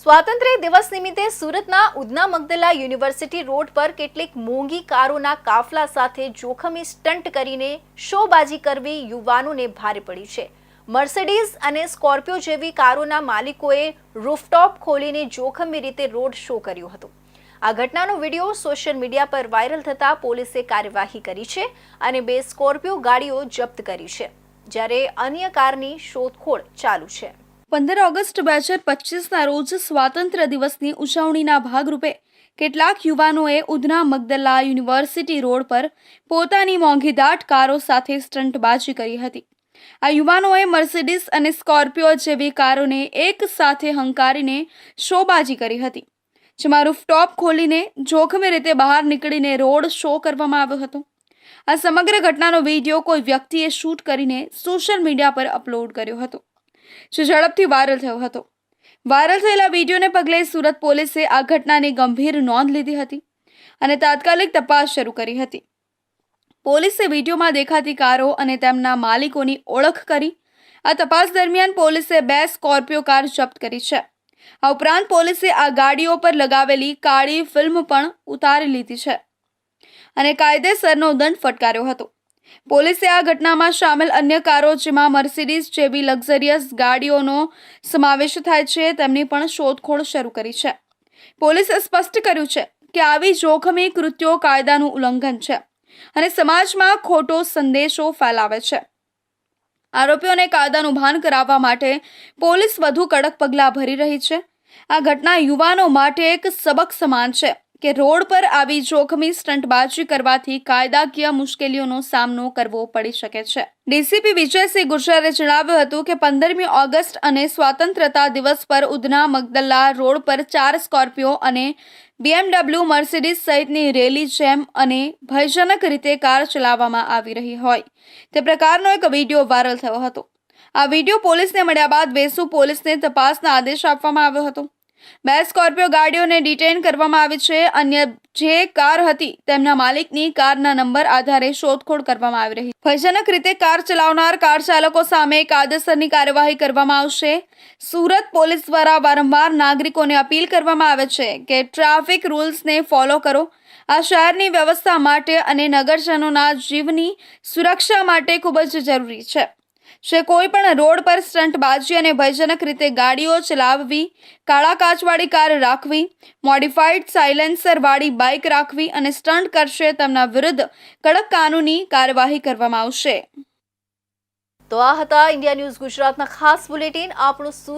સ્વાતંત્ર્ય દિવસ નિમિત્તે સુરતના ઉદના મગદલા યુનિવર્સિટી રોડ પર કેટલીક મોંઘી કારોના કાફલા સાથે જોખમી સ્ટન્ટ કરીને શોબાજી કરવી યુવાનોને ભારે પડી છે. મર્સિડીઝ અને સ્કોર્પિયો જેવી કારોના માલિકોએ રૂફટોપ ખોલીને જોખમી રીતે રોડ શો કર્યો હતો. આ ઘટનાનો વીડિયો સોશિયલ મીડિયા પર વાયરલ થતાં પોલીસે કાર્યવાહી કરી છે અને બે સ્કોર્પિયો ગાડીઓ જપ્ત કરી છે, જ્યારે અન્ય કારની શોધખોળ ચાલુ છે. પંદર ઓગસ્ટ બે હજાર પચીસના રોજ સ્વાતંત્ર્ય દિવસની ઉજવણીના ભાગરૂપે કેટલાક યુવાનોએ ઉધના મગદલ્લા યુનિવર્સિટી રોડ પર પોતાની મોંઘીદાટ કારો સાથે સ્ટંટબાજી કરી હતી. આ યુવાનોએ મર્સિડીઝ અને સ્કોર્પિયો જેવી કારોને એક સાથે હંકારીને શોબાજી કરી હતી. જેમાં રૂફટોપ ખોલીને જોખમી રીતે બહાર નીકળીને રોડ શો કરવામાં આવ્યો હતો. આ સમગ્ર ઘટનાનો વીડિયો કોઈ વ્યક્તિએ શૂટ કરીને સોશિયલ મીડિયા પર અપલોડ કર્યો હતો. જે ઝડપથી વાયરલ થયો હતો. વાયરલ થયેલા વિડીયોને પગલે સુરત પોલીસે આ ઘટનાની ગંભીર નોંધ લીધી હતી અને તાત્કાલિક તપાસ શરૂ કરી હતી. પોલીસે વિડીયોમાં દેખાતી કારો અને તેમના માલિકોની ઓળખ કરી. આ તપાસ દરમિયાન પોલીસે બે સ્કોર્પિયો કાર જપ્ત કરી છે. આ ઉપરાંત પોલીસે આ ગાડીઓ પર લગાવેલી કાળી ફિલ્મ પણ ઉતારી લીધી છે અને કાયદેસરનો દંડ ફટકાર્યો હતો. પોલીસે આ ઘટનામાં સામેલ અન્ય કારો, જેમાં મર્સિડીઝ જેવી લક્ઝરિયસ ગાડીઓનો સમાવેશ થાય છે, તેમની પણ શોધખોળ શરૂ કરી છે. પોલીસે સ્પષ્ટ કર્યું છે કે આવી જોખમી કૃત્યો કાયદાનું ઉલ્લંઘન છે અને સમાજમાં ખોટો સંદેશો ફેલાવે છે. આરોપીઓને કાયદાનું ભાન કરાવવા માટે પોલીસ વધુ કડક પગલાં ભરી રહી છે. આ ઘટના યુવાનો માટે એક સબક સમાન છે. કે રોડ પર આવી જોખમી સ્ટંટબાજી કરવાથી કાયદાકીય મુશ્કેલીઓનો સામનો કરવો પડી શકે છે. ડીસીપી વિજયસિંહ ગુર્જરે જણાવ્યું હતું કે પંદરમી ઓગસ્ટ અને સ્વાતંત્રતા દિવસ પર ઉધના મગદલ્લા રોડ પર ચાર સ્કોર્પિયો અને બીએમડબલ્યુ મર્સિડીઝ સહિતની રેલી જેમ અને ભયજનક રીતે કાર ચલાવવામાં આવી રહી હોય. તે પ્રકારનો એક વીડિયો વાયરલ થયો હતો. આ વીડિયો પોલીસને મળ્યા બાદ વેસુ પોલીસને તપાસના આદેશ આપવામાં આવ્યો હતો. બે સ્કોર્પિયો ગાડીઓને ડિટેન કરવામાં આવી છે. અન્ય જે કાર હતી તેમના માલિકની કારના નંબર આધારે શોધખોળ કરવામાં આવી રહી. ભયજનક રીતે કાર ચલાવનાર કાર ચાલકો સામે કાયદેસરની કાર્યવાહી કરવામાં આવશે. સુરત પોલીસ દ્વારા વારંવાર નાગરિકોને અપીલ કરવામાં આવે છે કે ટ્રાફિક રૂલ્સને ફોલો કરો. આ શહેરની વ્યવસ્થા માટે અને નગરજનોના જીવની સુરક્ષા માટે ખૂબ જ જરૂરી છે. જે કોઈ પણ રોડ પર સ્ટંટબાજી અને ભયજનક રીતે ગાડીઓ ચલાવવી, કાળા કાચવાળી કાર રાખવી, મોડિફાઈડ સાયલેન્સરવાળી બાઇક રાખવી અને સ્ટંટ કરશે તેમના વિરુદ્ધ કડક કાનૂની કાર્યવાહી કરવામાં આવશે. તો આ હતા ઇન્ડિયા ન્યૂઝ ગુજરાતના ખાસ બુલેટિન. આપણું